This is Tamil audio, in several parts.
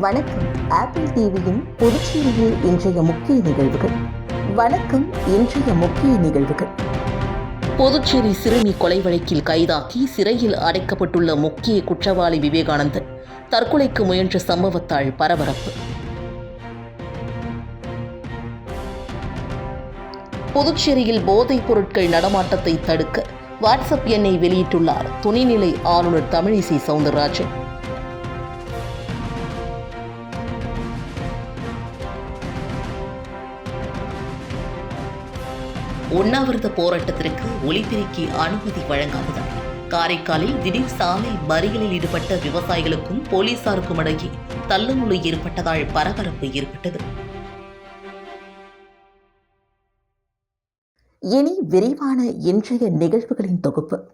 வணக்கம். ஆப்பிள் டிவியின் புதுச்சேரியில் இன்றைய முக்கிய நிகழ்வுகள். வணக்கம் இன்றைய முக்கிய நிகழ்வுகள். புதுச்சேரி சிறுமி கொலை வழக்கில் கைதாக்கி சிறையில் அடைக்கப்பட்டுள்ள முக்கிய குற்றவாளி விவேகானந்தன். தற்கொலைக்கு முயன்ற சம்பவத்தால் பரபரப்பு. புதுச்சேரியில் போதைப் பொருட்கள் நடமாட்டத்தை தடுக்க வாட்ஸ்அப் எண்ணை வெளியிட்டுள்ளார் துணைநிலை ஆளுநர் தமிழிசை சவுந்தரராஜன். உண்ணாவிரத போராட்டத்திற்கு ஒலிபெருக்கி அனுமதி வழங்காததால் காரைக்காலில் திடீர் சாலை மறியலில் ஈடுபட்ட விவசாயிகளுக்கும் போலீசாருக்கும் இடையே தள்ளுமுள்ளு ஏற்பட்டதால் பரபரப்பு ஏற்பட்டது. இனி விரிவான இன்றைய நிகழ்வுகளின் தொகுப்பு.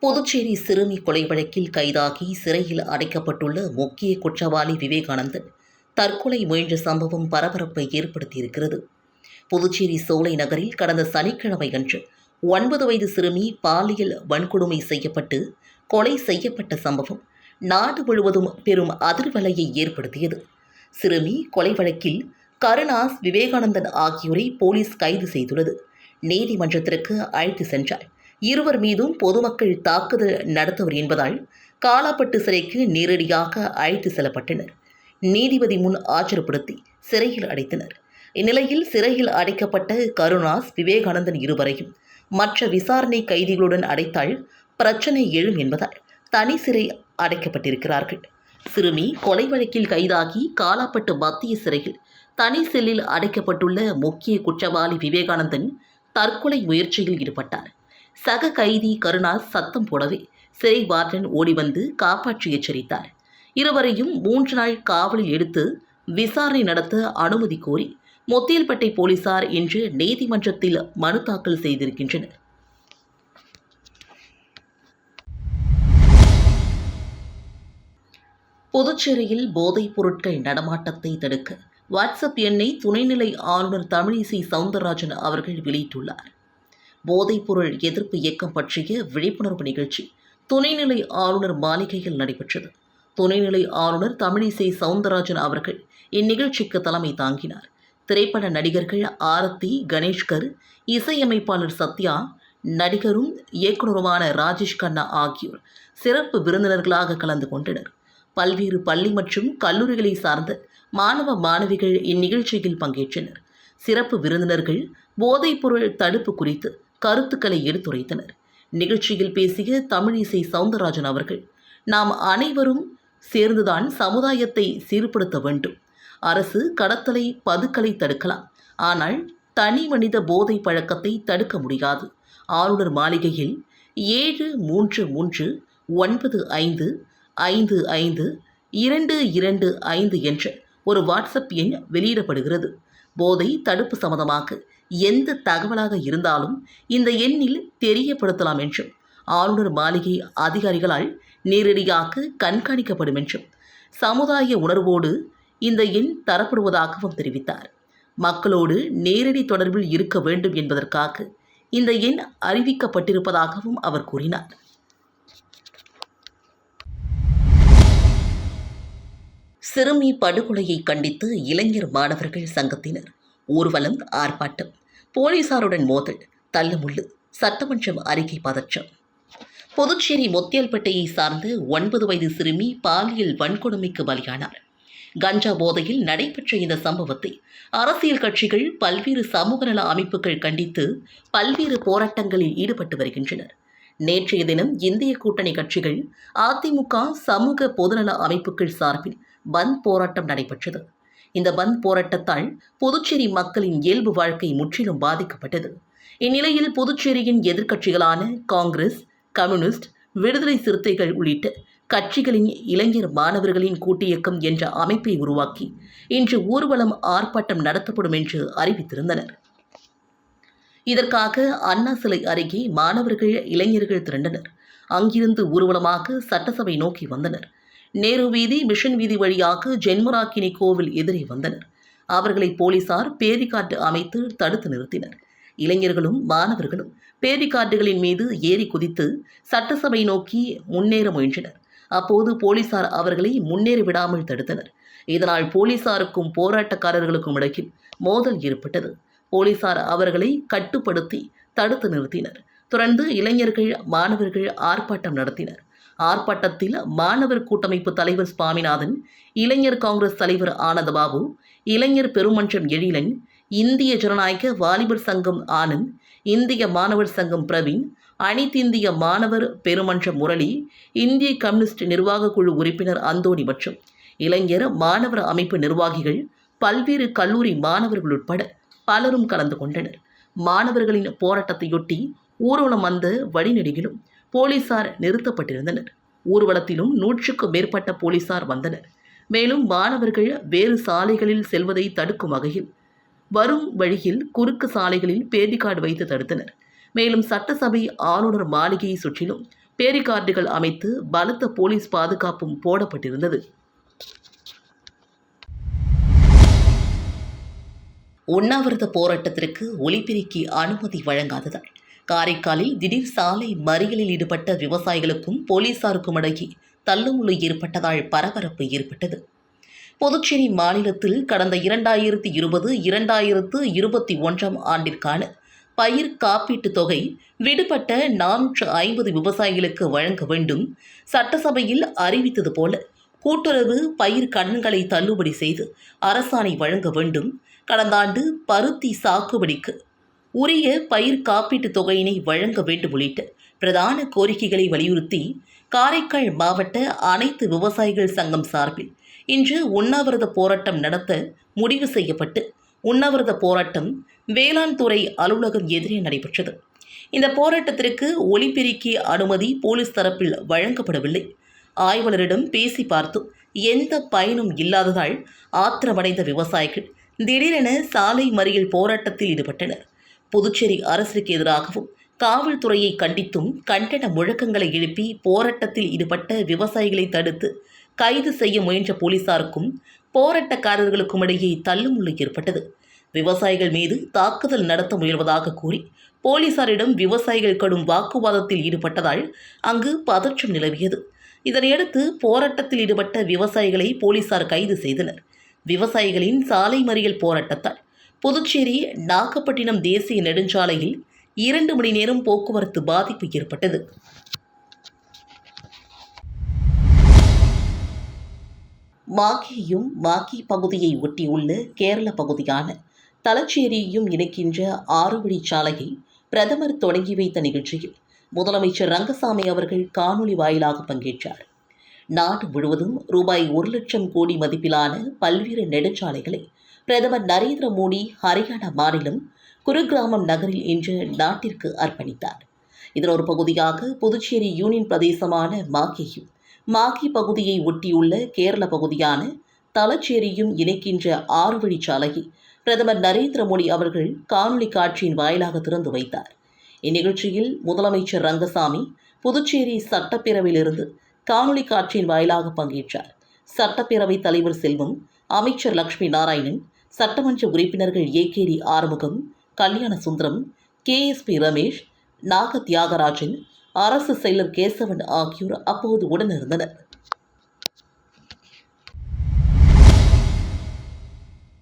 புதுச்சேரி சிறுமி கொலை வழக்கில் கைதாகி சிறையில் அடைக்கப்பட்டுள்ள முக்கிய குற்றவாளி விவேகானந்தன் தற்கொலை முயன்ற சம்பவம் பரபரப்பை ஏற்படுத்தியிருக்கிறது. புதுச்சேரி சோலை நகரில் கடந்த சனிக்கிழமை அன்று ஒன்பது வயது சிறுமி பாலியல் வன்கொடுமை செய்யப்பட்டு கொலை செய்யப்பட்ட சம்பவம் நாடு முழுவதும் பெரும் அதிர்வலையை ஏற்படுத்தியது. சிறுமி கொலை வழக்கில் கருணாஸ் விவேகானந்தன் ஆகியோரை போலீஸ் கைது செய்துள்ளது. நீதிமன்றத்திற்கு அழைத்து சென்றார். இருவர் மீதும் பொதுமக்கள் தாக்குதல் நடத்தவர் என்பதால் காலாப்பட்டு சிறைக்கு நேரடியாக அழைத்து செல்லப்பட்டனர். நீதிபதி முன் ஆஜர்படுத்தி சிறையில் அடைத்தனர். இந்நிலையில் சிறையில் அடைக்கப்பட்ட கருணாஸ் விவேகானந்தன் இருவரையும் மற்ற விசாரணை கைதிகளுடன் அடைத்தால் பிரச்சனை எழும் என்பதால் தனி சிறை அடைக்கப்பட்டிருக்கிறார்கள். சிறுமி கொலை வழக்கில் கைதாகி காலாப்பட்டு மத்திய சிறையில் தனி செல்லில் அடைக்கப்பட்டுள்ள முக்கிய குற்றவாளி விவேகானந்தன் தற்கொலை முயற்சியில் ஈடுபட்டார். சக கைதி கருணாஸ் சத்தம் போடவே சிறை வார்டன் ஓடி வந்து காப்பாற்றி எச்சரித்தார். இருவரையும் மூன்று நாள் காவலில் எடுத்து விசாரணை நடத்த அனுமதி கோரி முத்தியல்பட்டை போலீசார் இன்று நீதிமன்றத்தில் மனு தாக்கல் செய்திருக்கின்றனர். புதுச்சேரியில் போதைப் பொருட்கள் நடமாட்டத்தை தடுக்க வாட்ஸ்அப் எண்ணை துணைநிலை ஆளுநர் தமிழிசை சவுந்தரராஜன் அவர்கள் வெளியிட்டுள்ளார். போதைப்பொருள் எதிர்ப்பு இயக்கம் பற்றிய விழிப்புணர்வு நிகழ்ச்சி துணைநிலை ஆளுநர் மாளிகையில் நடைபெற்றது. துணைநிலை ஆளுநர் தமிழிசை சவுந்தரராஜன் அவர்கள் இந்நிகழ்ச்சிக்கு தலைமை தாங்கினார். திரைப்பட நடிகர்கள் ஆரத்தி கணேஷ்கர் இசையமைப்பாளர் சத்யா நடிகரும் இயக்குனருமான ராஜேஷ் கண்ணா ஆகியோர் சிறப்பு விருந்தினர்களாக கலந்து கொண்டனர். பல்வேறு பள்ளி மற்றும் கல்லூரிகளை சார்ந்த மாணவ மாணவிகள் இந்நிகழ்ச்சியில் பங்கேற்றனர். சிறப்பு விருந்தினர்கள் போதைப்பொருள் தடுப்பு குறித்து கருத்துக்களை எடுத்துரைத்தனர். நிகழ்ச்சியில் பேசிய தமிழிசை சவுந்தரராஜன் அவர்கள் நாம் அனைவரும் சேர்ந்துதான் சமுதாயத்தை சீர்படுத்த வேண்டும். அரசு கடத்தலை பதுக்கலை தடுக்கலாம். ஆனால் தனி மனித போதை பழக்கத்தை தடுக்க முடியாது. ஆளுநர் மாளிகையில் ஏழு மூன்று மூன்று ஒன்பது ஐந்து ஐந்து ஐந்து இரண்டு இரண்டு ஐந்து என்ற ஒரு வாட்ஸ்அப் எண் வெளியிடப்படுகிறது. போதை தடுப்பு சம்பந்தமாக எந்த தகவலாக இருந்தாலும் இந்த எண்ணில் தெரியப்படுத்தலாம் என்றும் ஆளுநர் மாளிகை அதிகாரிகளால் நேரடியாக கண்காணிக்கப்படும் என்றும் சமுதாய உணர்வோடு இந்த எண் தரப்படுவதாகவும் தெரிவித்தார். மக்களோடு நேரடி தொடர்பில் இருக்க வேண்டும் என்பதற்காக இந்த எண் அறிவிக்கப்பட்டிருப்பதாகவும் அவர் கூறினார். சிறுமி படுகொலையை கண்டித்து இளைஞர் மாணவர்கள் சங்கத்தினர். ஊர்வலம் ஆர்ப்பாட்டம். போலீசாருடன் மோதல். தள்ளுமுள்ளு. சட்டமன்றம் அறிக்கை பதற்றம். புதுச்சேரி முத்தியல்பேட்டையை சார்ந்த ஒன்பது வயது சிறுமி பாலியல் வன்கொடுமைக்கு பலியானார். கஞ்சா போதையில் நடைபெற்ற இந்த சம்பவத்தை அரசியல் கட்சிகள் பல்வேறு சமூக நல அமைப்புகள் கண்டித்து பல்வேறு போராட்டங்களில் ஈடுபட்டு வருகின்றனர். நேற்றைய தினம் இந்திய கூட்டணி கட்சிகள் அதிமுக சமூக பொதுநல அமைப்புகள் சார்பில் பந்த் போராட்டம் நடைபெற்றது. இந்த பந்த் போராட்டத்தால் புதுச்சேரி மக்களின் இயல்பு வாழ்க்கை முற்றிலும் பாதிக்கப்பட்டது. இந்நிலையில் புதுச்சேரியின் எதிர்க்கட்சிகளான காங்கிரஸ் கம்யூனிஸ்ட் விடுதலை சிறுத்தைகள் உள்ளிட்ட கட்சிகளின் இளைஞர் மாணவர்களின் கூட்டியக்கம் என்ற அமைப்பை உருவாக்கி இன்று ஊர்வலம் ஆர்ப்பாட்டம் நடத்தப்படும் என்று அறிவித்திருந்தனர். இதற்காக அண்ணா சிலை அருகே மாணவர்கள் இளைஞர்கள் திரண்டனர். அங்கிருந்து ஊர்வலமாக சட்டசபை நோக்கி வந்தனர். நேரு வீதி மிஷன் வீதி வழியாக ஜென்மராக்கினி கோவில் எதிரே வந்தனர். அவர்களை போலீசார் பேரிகாட்டு அமைத்து தடுத்து நிறுத்தினர். இளைஞர்களும் மாணவர்களும் பேரிகாட்டுகளின் மீது ஏறி குதித்து சட்டசபை நோக்கி முன்னேற முயன்றனர். அப்போது போலீசார் அவர்களை முன்னேறி விடாமல் தடுத்தனர். இதனால் போலீசாருக்கும் போராட்டக்காரர்களுக்கும் இடையில் மோதல் ஏற்பட்டது. போலீசார் அவர்களை கட்டுப்படுத்தி தடுத்து நிறுத்தினர். தொடர்ந்து இளைஞர்கள் மாணவர்கள் ஆர்ப்பாட்டம் நடத்தினர். ஆர்ப்பாட்டத்தில் மாணவர் கூட்டமைப்பு தலைவர் சுவாமிநாதன் இளைஞர் காங்கிரஸ் தலைவர் ஆனந்தபாபு இளைஞர் பெருமன்றம் எழிலன் இந்திய ஜனநாயக வாலிபர் சங்கம் ஆனந்த் இந்திய மாணவர் சங்கம் பிரவீன் அனைத்திந்திய மாணவர் பெருமன்ற முரளி இந்திய கம்யூனிஸ்ட் நிர்வாக குழு உறுப்பினர் அந்தோணி மற்றும் இளைஞர் மாணவர் அமைப்பு நிர்வாகிகள் பல்வேறு கல்லூரி மாணவர்கள் உட்பட பலரும் கலந்து கொண்டனர். மாணவர்களின் போராட்டத்தையொட்டி ஊர்வலம் வந்த வழிநெடுகிலும் போலீசார் நிறுத்தப்பட்டிருந்தனர். ஊர்வலத்திலும் நூற்றுக்கும் மேற்பட்ட போலீசார் வந்தனர். மேலும் மாணவர்கள் வேறு சாலைகளில் செல்வதை தடுக்கும் வகையில் வரும் வழியில் குறுக்கு சாலைகளில் பேரிகார்டு வைத்து தடுத்தனர். மேலும் சட்டசபை ஆளுநர் மாளிகையை சுற்றிலும் பேரிகார்டுகள் அமைத்து பலத்த போலீஸ் பாதுகாப்பும் போடப்பட்டிருந்தது. உண்ணாவிரத போராட்டத்திற்கு ஒலிபெருக்கி அனுமதி வழங்காததால் காரைக்காலில் திடீர் சாலை மறியலில் ஈடுபட்ட விவசாயிகளுக்கும் போலீசாருக்கும் இடையே தள்ளுமுள்ளு ஏற்பட்டதால் பரபரப்பு ஏற்பட்டது. புதுச்சேரி மாநிலத்தில் கடந்த இரண்டாயிரத்தி இருபது இரண்டாயிரத்து இருபத்தி ஒன்றாம் ஆண்டிற்கான பயிர் காப்பீட்டுத் தொகை விடுபட்ட நானூற்று ஐம்பது விவசாயிகளுக்கு வழங்க வேண்டும். சட்டசபையில் அறிவித்தது போல கூட்டுறவு பயிர் கடன்களை தள்ளுபடி செய்து அரசாணை வழங்க வேண்டும். கடந்த ஆண்டு பருத்தி சாகுபடிக்கு உரிய பயிர் காப்பீட்டுத் தொகையினை வழங்க வேண்டும் உள்ளிட்ட பிரதான கோரிக்கைகளை வலியுறுத்தி காரைக்கால் மாவட்ட அனைத்து விவசாயிகள் சங்கம் சார்பில் இன்று உண்ணாவிரத போராட்டம் நடத்த முடிவு செய்யப்பட்டு உண்ணாவிரத போராட்டம் வேளாண் துறை அலுவலகம் எதிரே நடைபெற்றது. இந்த போராட்டத்திற்கு ஒலிபெருக்கி அனுமதி போலீஸ் தரப்பில் வழங்கப்படவில்லை. ஆய்வாளரிடம் பேசி பார்த்தும் எந்த பயனும் இல்லாததால் ஆத்திரமடைந்த விவசாயிகள் திடீரென சாலை மறியல் போராட்டத்தில் ஈடுபட்டனர். புதுச்சேரி அரசுக்கு எதிராகவும் காவல்துறையை கண்டித்தும் கண்டன முழக்கங்களை எழுப்பி போராட்டத்தில் ஈடுபட்ட விவசாயிகளை தடுத்து கைது செய்ய முயன்ற போலீசாருக்கும் போராட்டக்காரர்களுக்கும் இடையே தள்ளுமுள்ளு ஏற்பட்டது. விவசாயிகள் மீது தாக்குதல் நடத்த முயல்வதாக கூறி போலீசாரிடம் விவசாயிகள் கடும் வாக்குவாதத்தில் ஈடுபட்டதால் அங்கு பதற்றம் நிலவியது. இதனையடுத்து போராட்டத்தில் ஈடுபட்ட விவசாயிகளை போலீசார் கைது செய்தனர். விவசாயிகளின் சாலை மறியல் போராட்டத்தால் புதுச்சேரி நாகப்பட்டினம் தேசிய நெடுஞ்சாலையில் இரண்டு மணி நேரம் போக்குவரத்து பாதிப்பு ஏற்பட்டது. மாகியும் மாகி பகுதியை ஒட்டியுள்ள கேரள பகுதியான தலச்சேரியையும் இணைக்கின்ற ஆறு சாலையை பிரதமர் தொடங்கி வைத்த நிகழ்ச்சியில் முதலமைச்சர் ரங்கசாமி அவர்கள் காணொலி வாயிலாக பங்கேற்றார். நாடு முழுவதும் ரூபாய் ஒரு லட்சம் கோடி மதிப்பிலான பல்வேறு நெடுஞ்சாலைகளை பிரதமர் நரேந்திர மோடி ஹரியானா மாநிலம் குருகிராமம் நகரில் இன்று நாட்டிற்கு அர்ப்பணித்தார். இதன் ஒரு பகுதியாக புதுச்சேரி யூனியன் பிரதேசமான மாகியும் மாகி பகுதியை ஒட்டியுள்ள கேரள பகுதியான தலச்சேரியும் இணைக்கின்ற ஆறு வழிச்சாலையை பிரதமர் நரேந்திர மோடி அவர்கள் காணொலி காட்சியின் வாயிலாக திறந்து வைத்தார். இந்நிகழ்ச்சியில் முதலமைச்சர் ரங்கசாமி புதுச்சேரி சட்டப்பேரவையிலிருந்து காணொலி காட்சியின் வாயிலாக பங்கேற்றார். சட்டப்பேரவைத் தலைவர் செல்வம் அமைச்சர் லட்சுமி நாராயணன் சட்டமன்ற உறுப்பினர்கள் AKD Arumugam Kalyanasundaram KSP Ramesh Naga Thiyagarajan அரசு செயலர் கேசவன் ஆகியோர் அப்போது உடனிருந்தனர்.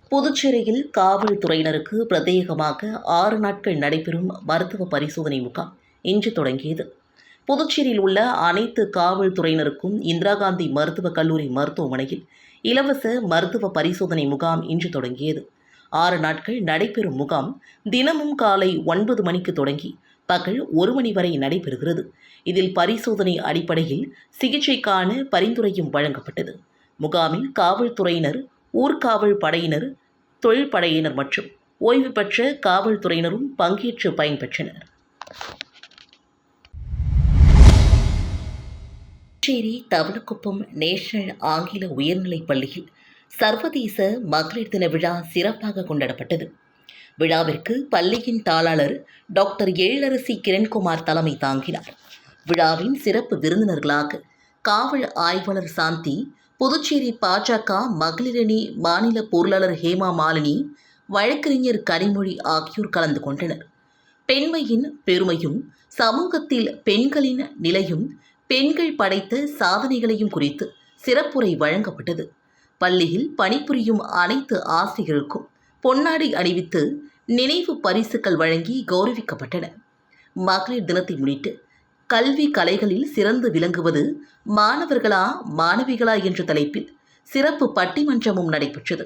புதுச்சேரியில் காவல்துறையினருக்கு பிரத்யேகமாக ஆறு நாட்கள் நடைபெறும் மருத்துவ பரிசோதனை முகாம் இன்று தொடங்கியது. புதுச்சேரியில் உள்ள அனைத்து காவல்துறையினருக்கும் இந்திரா காந்தி மருத்துவக் கல்லூரி மருத்துவமனையில் இலவச மருத்துவ பரிசோதனை முகாம் இன்று தொடங்கியது. ஆறு நாட்கள் நடைபெறும் முகாம் தினமும் காலை ஒன்பது மணிக்கு தொடங்கி பகல் ஒரு மணி வரை நடைபெறுகிறது. இதில் பரிசோதனை அடிப்படையில் சிகிச்சைக்கான பரிந்துரையும் வழங்கப்பட்டது. முகாமில் காவல்துறையினர் ஊர்காவல் படையினர் தொழில் படையினர் மற்றும் ஓய்வு பெற்ற காவல்துறையினரும் பங்கேற்று பயன்பெற்றனர். புதுச்சேரி தவளக்குப்பம் நேஷனல் ஆங்கில உயர்நிலைப் பள்ளியில் சர்வதேச மகளிர் தின விழா சிறப்பாக கொண்டாடப்பட்டது. விழாவிற்கு பள்ளியின் தாளாளர் டாக்டர் எழிலரசி கிரண்குமார் தலைமை தாங்கினார். விழாவின் சிறப்பு விருந்தினர்களாக காவல் ஆய்வாளர் சாந்தி புதுச்சேரி பாஜக மகளிரணி மாநில பொருளாளர் ஹேமா மாலினி வழக்கறிஞர் கனிமொழி ஆகியோர் கலந்து கொண்டனர். பெண்மையின் பெருமையும் சமூகத்தில் பெண்களின் நிலையும் பெண்கள் படைத்த சாதனைகளையும் குறித்து சிறப்புரை வழங்கப்பட்டது. பள்ளியில் பணிபுரியும் அனைத்து ஆசிரியர்களுக்கும் பொன்னாடை அணிவித்து நினைவு பரிசுகள் வழங்கி கௌரவிக்கப்பட்டன. மகளிர் தினத்தை முன்னிட்டு கல்வி கலைகளில் சிறந்து விளங்குவது மாணவர்களா மாணவிகளா என்ற தலைப்பில் சிறப்பு பட்டிமன்றமும் நடைபெற்றது.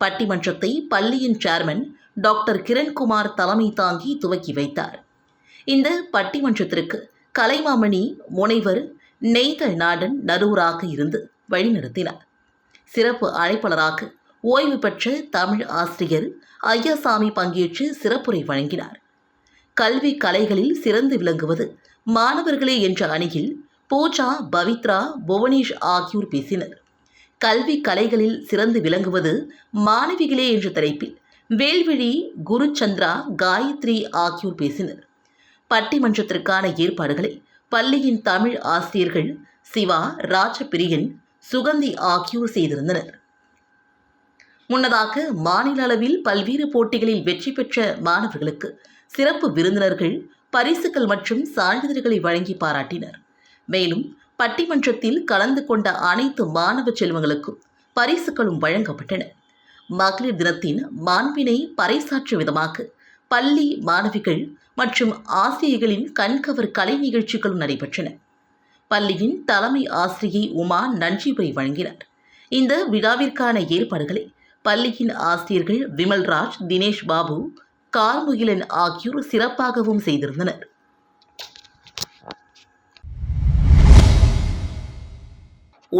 பட்டிமன்றத்தை பள்ளியின் சேர்மன் டாக்டர் கிரண்குமார் தலைமை தாங்கி துவக்கி வைத்தார். இந்த பட்டிமன்றத்திற்கு கலைமாமணி முனைவர் நெய்தல் நாடன் நடுவராக இருந்து வழிநடத்தினார். சிறப்பு அழைப்பாளராக ஓய்வு பெற்ற தமிழ் ஆசிரியர் ஐயாசாமி பங்கேற்று சிறப்புரை வழங்கினார். கல்வி கலைகளில் சிறந்து விளங்குவது மாணவர்களே என்ற அணியில் பூஜா பவித்ரா புவனேஷ் ஆகியோர் பேசினர். கல்வி கலைகளில் சிறந்து விளங்குவது மாணவிகளே என்ற தலைப்பில் வேல்விழி குருச்சந்திரா காயத்ரி ஆகியோர் பேசினர். பட்டிமன்றத்திற்கான ஏற்பாடுகளை பள்ளியின் தமிழ் ஆசிரியர்கள் சிவா ராஜபிரியன் சுகந்தி ஆகியோர் செய்திருந்தனர். முன்னதாக மாநில அளவில் பல்வேறு போட்டிகளில் வெற்றி பெற்ற மாணவர்களுக்கு சிறப்பு விருந்தினர்கள் பரிசுகள் மற்றும் சான்றிதழ்களை வழங்கி பாராட்டினர். மேலும் பட்டிமன்றத்தில் கலந்து கொண்ட அனைத்து மாணவ செல்வங்களுக்கும் பரிசுகளும் வழங்கப்பட்டன. மகளிர் தினத்தின் மாண்பினை பறைசாற்றும் விதமாக பள்ளி மாணவிகள் மற்றும் ஆசிரியர்களின் கண்கவர் கலை நிகழ்ச்சிகளும் நடைபெற்றன. பள்ளியின் தலைமை ஆசிரியை உமா நன்றிபுரை வழங்கினார். இந்த விழாவிற்கான ஏற்பாடுகளை பள்ளியின் ஆசிரியர்கள் விமல்ராஜ் தினேஷ் பாபு கார்முகிலன் ஆகியோர் சிறப்பாகவும் செய்திருந்தனர்.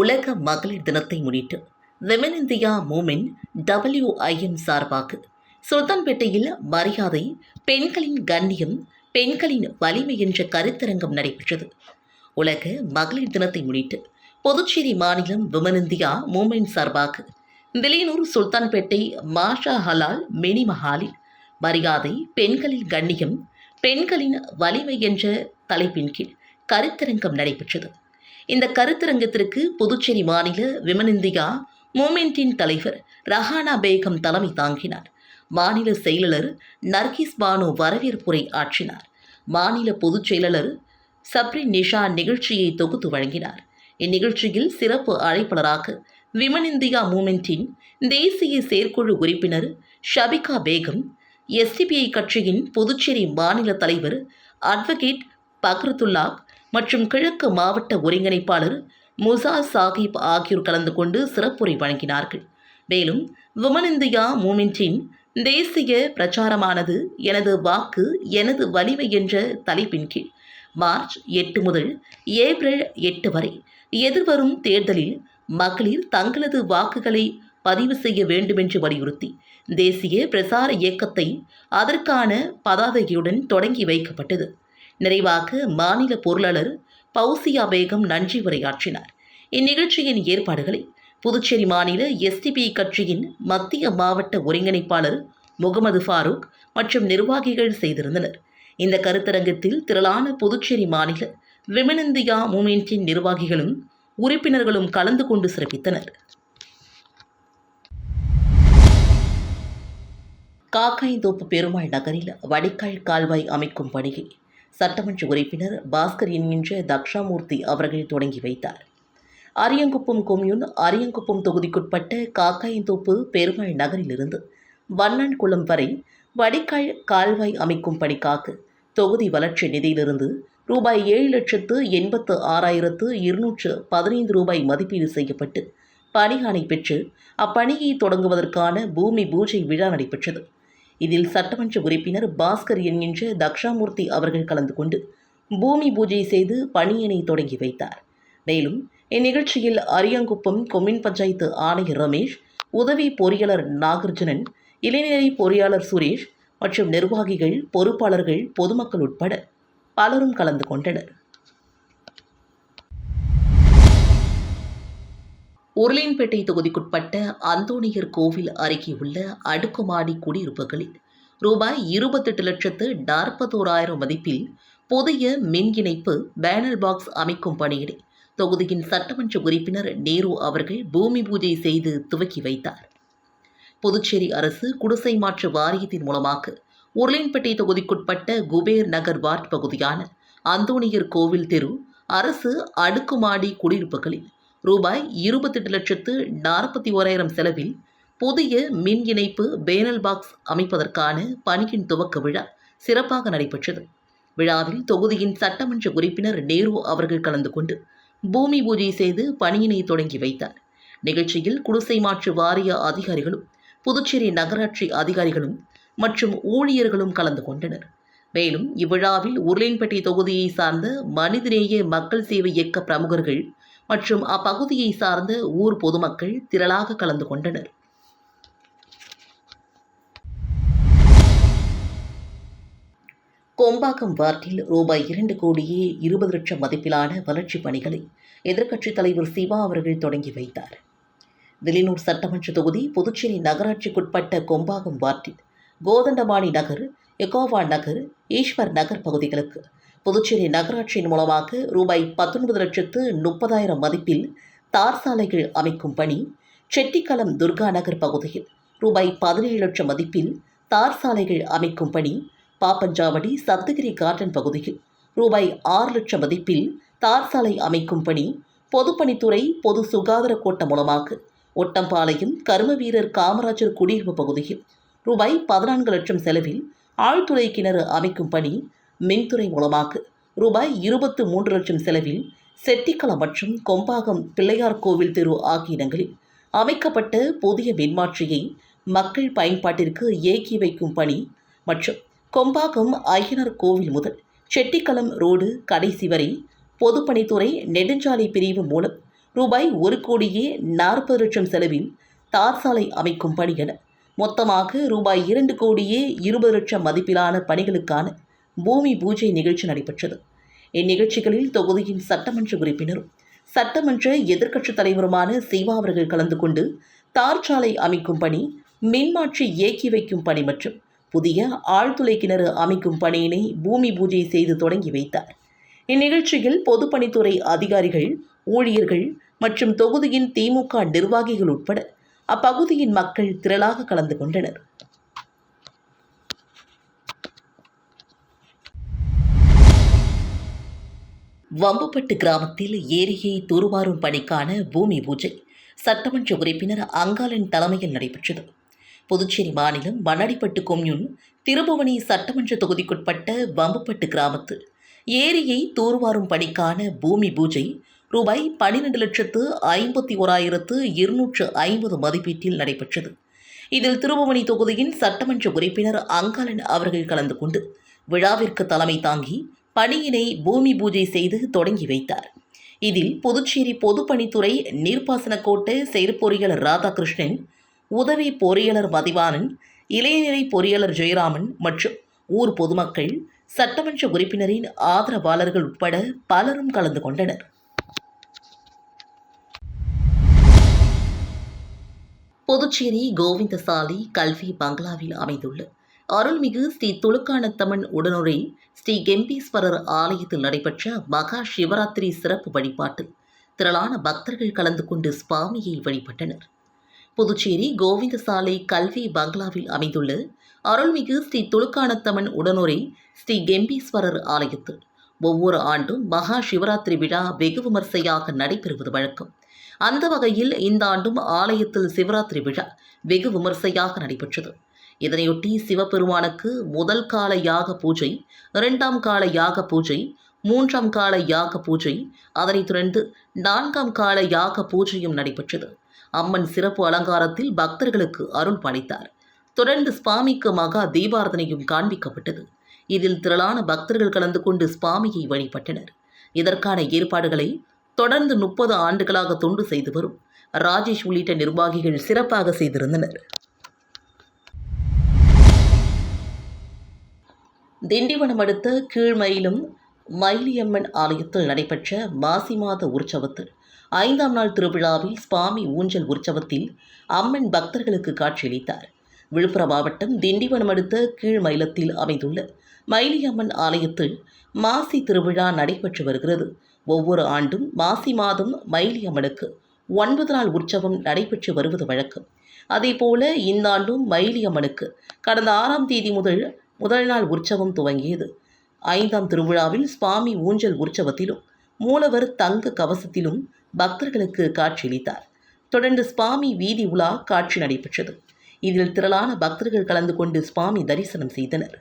உலக மகளிர் தினத்தை முன்னிட்டு விமன் இந்தியா மூமென்ட் டபிள்யூஐஎம் சார்பாக சுல்தான்பேட்டையில் மரியாதை பெண்களின் கண்ணியம் பெண்களின் வலிமை என்ற கருத்தரங்கம் நடைபெற்றது. உலக மகளிர் தினத்தை முன்னிட்டு புதுச்சேரி மாநிலம் விமன் இந்தியா மூமென்ட் சார்பாக விலையனூர் சுல்தான்பேட்டை மாஷா ஹலால் மினி மஹாலில் மரியாதை பெண்களின் கண்ணியம் பெண்களின் வலிமை என்ற தலைப்பின் கீழ் கருத்தரங்கம் நடைபெற்றது. இந்த கருத்தரங்கத்திற்கு புதுச்சேரி மாநில விமன் இந்தியா மூமெண்டின் தலைவர் ரஹானா பேகம் தலைமை தாங்கினார். மாநில செயலாளர் நர்கிஸ் பானு வரவேற்புரை ஆற்றினார். மாநில பொதுச் செயலாளர் சப்ரின் நிஷா நிகழ்ச்சியை தொகுத்து வழங்கினார். இந்நிகழ்ச்சியில் சிறப்பு அழைப்பாளராக விமன் இந்தியா மூமெண்டின் தேசிய செயற்குழு உறுப்பினர் ஷபிகா பேகம் எஸ்டிபிஐ கட்சியின் புதுச்சேரி மாநில தலைவர் அட்வொகேட் பக்ரத்துல்லா மற்றும் கிழக்கு மாவட்ட ஒருங்கிணைப்பாளர் முசா சாஹிப் ஆகியோர் கலந்து கொண்டு சிறப்புரை வழங்கினார்கள். மேலும் விமன் இந்தியா மூமெண்டின் தேசிய பிரச்சாரமானது எனது வாக்கு எனது வலிமை என்ற தலைப்பின் கீழ் மார்ச் எட்டு முதல் ஏப்ரல் எட்டு வரை எதிர்வரும் தேர்தலில் மகளிர் தங்களது வாக்குகளை பதிவு செய்ய வேண்டுமென்று வலியுறுத்தி தேசிய பிரசார இயக்கத்தை அதற்கான பதாதையுடன் தொடங்கி வைக்கப்பட்டது. நிறைவாக மாநில பொருளாளர் பௌசியா பேகம் நன்றி உரையாற்றினார். இந்நிகழ்ச்சியின் ஏற்பாடுகளை புதுச்சேரி மாநில எஸ்டிபி கட்சியின் மத்திய மாவட்ட ஒருங்கிணைப்பாளர் முகமது ஃபாரூக் மற்றும் நிர்வாகிகள் செய்திருந்தனர். இந்த கருத்தரங்கத்தில் திரளான புதுச்சேரி மாநில விமன் இந்தியா மூமெண்டின் நிர்வாகிகளும் உறுப்பினர்களும் கலந்து கொண்டு சிறப்பித்தனர். காக்காயந்தோப்பு பெருமாள் நகரில் வடிகால் கால்வாய் அமைக்கும் பணியை சட்டமன்ற உறுப்பினர் பாஸ்கர் என்கின்ற தக்ஷாமூர்த்தி அவர்கள் தொடங்கி வைத்தார். அரியங்குப்பம் கொம்யூன் அரியங்குப்பம் தொகுதிக்குட்பட்ட காக்காயந்தோப்பு பெருமாள் நகரிலிருந்து வண்ணான்குளம் வரை வடிகால் கால்வாய் அமைக்கும் பணிக்காக தொகுதி வளர்ச்சி நிதியிலிருந்து ரூபாய் ஏழு லட்சத்து எண்பத்து ஆறாயிரத்து இருநூற்று பதினைந்து ரூபாய் மதிப்பீடு செய்யப்பட்டு பணியாணை பெற்று அப்பணியை தொடங்குவதற்கான பூமி பூஜை விழா நடைபெற்றது. இதில் சட்டமன்ற உறுப்பினர் பாஸ்கர் என்கின்ற தக்ஷாமூர்த்தி அவர்கள் கலந்து கொண்டு பூமி பூஜை செய்து பணியினை தொடங்கி வைத்தார். மேலும் இந்நிகழ்ச்சியில் அரியங்குப்பம் கொம்யூன் பஞ்சாயத்து ஆணையர் ரமேஷ் உதவி பொறியாளர் நாகார்ஜுனன் இளைநிலை பொறியாளர் சுரேஷ் மற்றும் நிர்வாகிகள் பொறுப்பாளர்கள் பொதுமக்கள் உட்பட பலரும் கலந்து கொண்டனர். உருளையன்பேட்டை தொகுதிக்குட்பட்ட அந்தோணியர் கோவில் அருகே உள்ள அடுக்குமாடி குடியிருப்புகளில் ரூபாய் இருபத்தெட்டு லட்சத்து நாற்பத்தோராயிரம் மதிப்பில் புதிய மின் இணைப்பு பேனர் பாக்ஸ் அமைக்கும் பணியினை தொகுதியின் சட்டமன்ற உறுப்பினர் நேரு அவர்கள் பூமி பூஜை செய்து துவக்கி வைத்தார். புதுச்சேரி அரசு குடிசை மாற்று வாரியத்தின் மூலமாக உருளையன்பேட்டை தொகுதிக்குட்பட்ட குபேர் நகர் வார்டு பகுதியான அந்தோணியர் கோவில் தெரு அரசு அடுக்குமாடி குடியிருப்புகளில் ரூபாய் இருபத்தெட்டு லட்சத்து நாற்பத்தி ஓராயிரம் செலவில் புதிய மின் இணைப்பு பேனல் பாக்ஸ் அமைப்பதற்கான பணியின் துவக்க விழா சிறப்பாக நடைபெற்றது. விழாவில் தொகுதியின் சட்டமன்ற உறுப்பினர் நேரு அவர்கள் கலந்து கொண்டு பூமி பூஜை செய்து பணியினை தொடங்கி வைத்தார். நிகழ்ச்சியில் குடிசை மாற்று வாரிய அதிகாரிகளும் புதுச்சேரி நகராட்சி அதிகாரிகளும் மற்றும் ஊழியர்களும் கலந்து கொண்டனர். மேலும் இவ்விழாவில் உருளைன்பட்டி தொகுதியை சார்ந்த மனிதநேய மக்கள் சேவை இயக்க பிரமுகர்கள் மற்றும் அப்பகுதியை சார்ந்த ஊர் பொதுமக்கள் திரளாக கலந்து கொண்டனர். கொம்பாக்கம் வார்டில் ரூபாய் இரண்டு கோடியே இருபது லட்சம் மதிப்பிலான வளர்ச்சிப் பணிகளை எதிர்க்கட்சித் தலைவர் சிவா அவர்கள் தொடங்கி வைத்தார். வில்லியனூர் சட்டமன்ற தொகுதி புதுச்சேரி நகராட்சிக்குட்பட்ட கொம்பாகம் வார்டில் கோதண்டபாணி நகர் எகோவா நகர் ஈஸ்வர் நகர் பகுதிகளுக்கு. புதுச்சேரி நகராட்சியின் மூலமாக ரூபாய் பத்தொன்பது லட்சத்து முப்பதாயிரம் மதிப்பில் தார் சாலைகள் அமைக்கும் பணி செட்டிக்களம் துர்கா நகர் பகுதியில். ரூபாய் பதினேழு லட்சம் மதிப்பில் தார் சாலைகள் அமைக்கும் பணி பாப்பஞ்சாவடி சப்தகிரி கார்டன் பகுதியில். ரூபாய் ஆறு லட்சம் மதிப்பில் தார் சாலை அமைக்கும் பணி பொதுப்பணித்துறை பொது சுகாதார கோட்டம் மூலமாக. ஒட்டம்பாளையம் கரும வீரர் காமராஜர் குடியிருப்பு பகுதியில். ரூபாய் பதினான்கு லட்சம் செலவில் ஆழ்துளை கிணறு அமைக்கும் பணி மின்துறை மூலமாக ரூபாய் இருபத்து மூன்று லட்சம் செலவில் செட்டிக்குளம் மற்றும் கொம்பாகம் பிள்ளையார் கோவில் தெரு ஆகிய இடங்களில் அமைக்கப்பட்ட புதிய மின்மாற்றியை மக்கள் பயன்பாட்டிற்கு இயக்கி வைக்கும் பணி மற்றும் கொம்பாகம் ஐயனார் கோவில் முதல் செட்டிக்குளம் ரோடு கடைசி வரை பொதுப்பணித்துறை நெடுஞ்சாலை பிரிவு மூலம் ரூபாய் ஒரு கோடியே நாற்பது லட்சம் செலவில் தார் சாலை அமைக்கும் பணி என மொத்தமாக ரூபாய் இரண்டு கோடியே இருபது லட்சம் மதிப்பிலான பணிகளுக்கான பூமி பூஜை நிகழ்ச்சி நடைபெற்றது. இந்நிகழ்ச்சிகளில் தொகுதியின் சட்டமன்ற உறுப்பினரும் சட்டமன்ற எதிர்க்கட்சித் தலைவருமான சிவா அவர்கள் கலந்து கொண்டு தார் சாலை அமைக்கும் பணி மின்மாற்றி இயக்கி வைக்கும் பணி மற்றும் புதிய ஆழ்துளை கிணறு அமைக்கும் பணியினை பூமி பூஜை செய்து தொடங்கி வைத்தார். இந்நிகழ்ச்சியில் பொதுப்பணித்துறை அதிகாரிகள் ஊழியர்கள் மற்றும் தொகுதியின் திமுக நிர்வாகிகள் உட்பட அப்பகுதியின் மக்கள் திரளாக கலந்து கொண்டனர். வம்புப்பட்டு கிராமத்தில் ஏரியை தூர்வாரும் பணிக்கான பூமி பூஜை சட்டமன்ற உறுப்பினர் அங்காளன் தலைமையில் நடைபெற்றது. புதுச்சேரி மாநிலம் வண்ணாடிப்பட்டு கொம்யூன் திருபுவனி சட்டமன்ற தொகுதிக்குட்பட்ட வம்புப்பட்டு கிராமத்தில் ஏரியை தூர்வாரும் பணிக்கான பூமி பூஜை ரூபாய் பன்னிரண்டு லட்சத்து ஐம்பத்தி ஓராயிரத்து இருநூற்று ஐம்பது மதிப்பீட்டில் நடைபெற்றது. இதில் திருபுவனி தொகுதியின் சட்டமன்ற உறுப்பினர் அங்காளன் அவர்கள் கலந்து கொண்டு விழாவிற்கு தலைமை தாங்கி பணியினை பூமி பூஜை செய்து தொடங்கி வைத்தார். இதில் புதுச்சேரி பொதுப்பணித்துறை நீர்ப்பாசன கோட்டை செயற்பொறியாளர் ராதாகிருஷ்ணன் உதவி பொறியாளர் மதிவானன் இளையநிலை பொறியாளர் ஜெயராமன் மற்றும் ஊர் பொதுமக்கள் சட்டமன்ற உறுப்பினரின் ஆதரவாளர்கள் உட்பட பலரும் கலந்து கொண்டனர். புதுச்சேரி கோவிந்தசாலை கல்வி பங்களாவில் அமைந்துள்ள அருள்மிகு ஸ்ரீ துலுக்கானத்தம்மன் உடனுரை ஸ்ரீ கெம்பீஸ்வரர் ஆலயத்தில் நடைபெற்ற மகா சிவராத்திரி சிறப்பு வழிபாட்டில் திரளான பக்தர்கள் கலந்து கொண்டு சுவாமியை வழிபட்டனர். புதுச்சேரி கோவிந்தசாலை கல்வி பங்களாவில் அமைந்துள்ள அருள்மிகு ஸ்ரீ துலுக்கானத்தம்மன் உடனுரை ஸ்ரீ கெம்பீஸ்வரர் ஆலயத்தில் ஒவ்வொரு ஆண்டும் மகா சிவராத்திரி விழா வெகு விமர்சையாக நடைபெறுவது வழக்கம். அந்த வகையில் இந்த ஆண்டும் ஆலயத்தில் சிவராத்திரி விழா வெகு விமர்சையாக நடைபெற்றது. இதனையொட்டி சிவபெருமானுக்கு முதல் கால யாக பூஜை இரண்டாம் கால யாக பூஜை மூன்றாம் கால யாக பூஜை அதனைத் தொடர்ந்து நான்காம் கால யாக பூஜையும் நடைபெற்றது. அம்மன் சிறப்பு அலங்காரத்தில் பக்தர்களுக்கு அருள் படைத்தார் தொடர்ந்து சுவாமிக்கு மகா தீபாரதனையும் காண்பிக்கப்பட்டது. இதில் திரளான பக்தர்கள் கலந்து கொண்டு சுவாமியை வழிபட்டனர். இதற்கான ஏற்பாடுகளை தொடர்ந்து முப்பது ஆண்டுகளாக தொண்டு செய்து வரும். ராஜேஷ் உள்ளிட்ட நிர்வாகிகள் சிறப்பாக செய்திருந்தனர். திண்டிவனம் அடுத்த கீழ்மயிலும் மயிலியம்மன் ஆலயத்தில் நடைபெற்ற மாசி மாத உற்சவத்தில் ஐந்தாம் நாள் திருவிழாவில் சுவாமி ஊஞ்சல் உற்சவத்தில் அம்மன் பக்தர்களுக்கு காட்சியளித்தார். விழுப்புரம் மாவட்டம் திண்டிவனம் அடுத்த கீழ்மயிலத்தில் அமைந்துள்ள மயிலியம்மன் ஆலயத்தில் மாசி திருவிழா நடைபெற்று வருகிறது. ஒவ்வொரு ஆண்டும் மாசி மாதம் மயிலியம்மனுக்கு ஒன்பது நாள் உற்சவம் நடைபெற்று வருவது வழக்கம். அதேபோல இந்த ஆண்டும் மயிலியம்மனுக்கு கடந்த ஆறாம் தேதி முதல் முதல் நாள் உற்சவம் துவங்கியது. ஐந்தாம் திருவிழாவில் சுவாமி ஊஞ்சல் உற்சவத்திலும் மூலவர் தங்க கவசத்திலும் பக்தர்களுக்கு காட்சியளித்தார். தொடர்ந்து சுவாமி வீதி உலா காட்சி நடைபெற்றது. இதில் திரளான பக்தர்கள் கலந்து கொண்டு சுவாமி தரிசனம் செய்தனர்.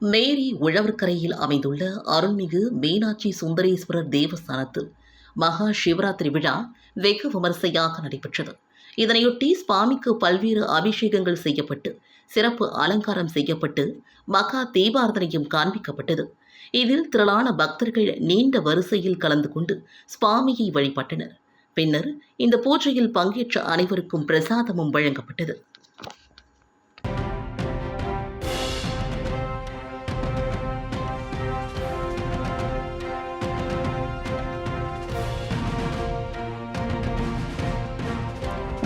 மேரி உழவர்கரையில் அமைந்துள்ள அருள்மிகு மீனாட்சி சுந்தரேஸ்வரர் தேவஸ்தானத்தில் மகா சிவராத்திரி விழா வெகு விமரிசையாக நடைபெற்றது. இதனையொட்டி சுவாமிக்கு பல்வேறு அபிஷேகங்கள் செய்யப்பட்டு சிறப்பு அலங்காரம் செய்யப்பட்டு மகா தீபார்த்தனையும் காண்பிக்கப்பட்டது. இதில் திரளான பக்தர்கள் நீண்ட வரிசையில் கலந்து கொண்டு சுவாமியை வழிபட்டனர். பின்னர் இந்த பூஜையில் பங்கேற்ற அனைவருக்கும் பிரசாதமும் வழங்கப்பட்டது.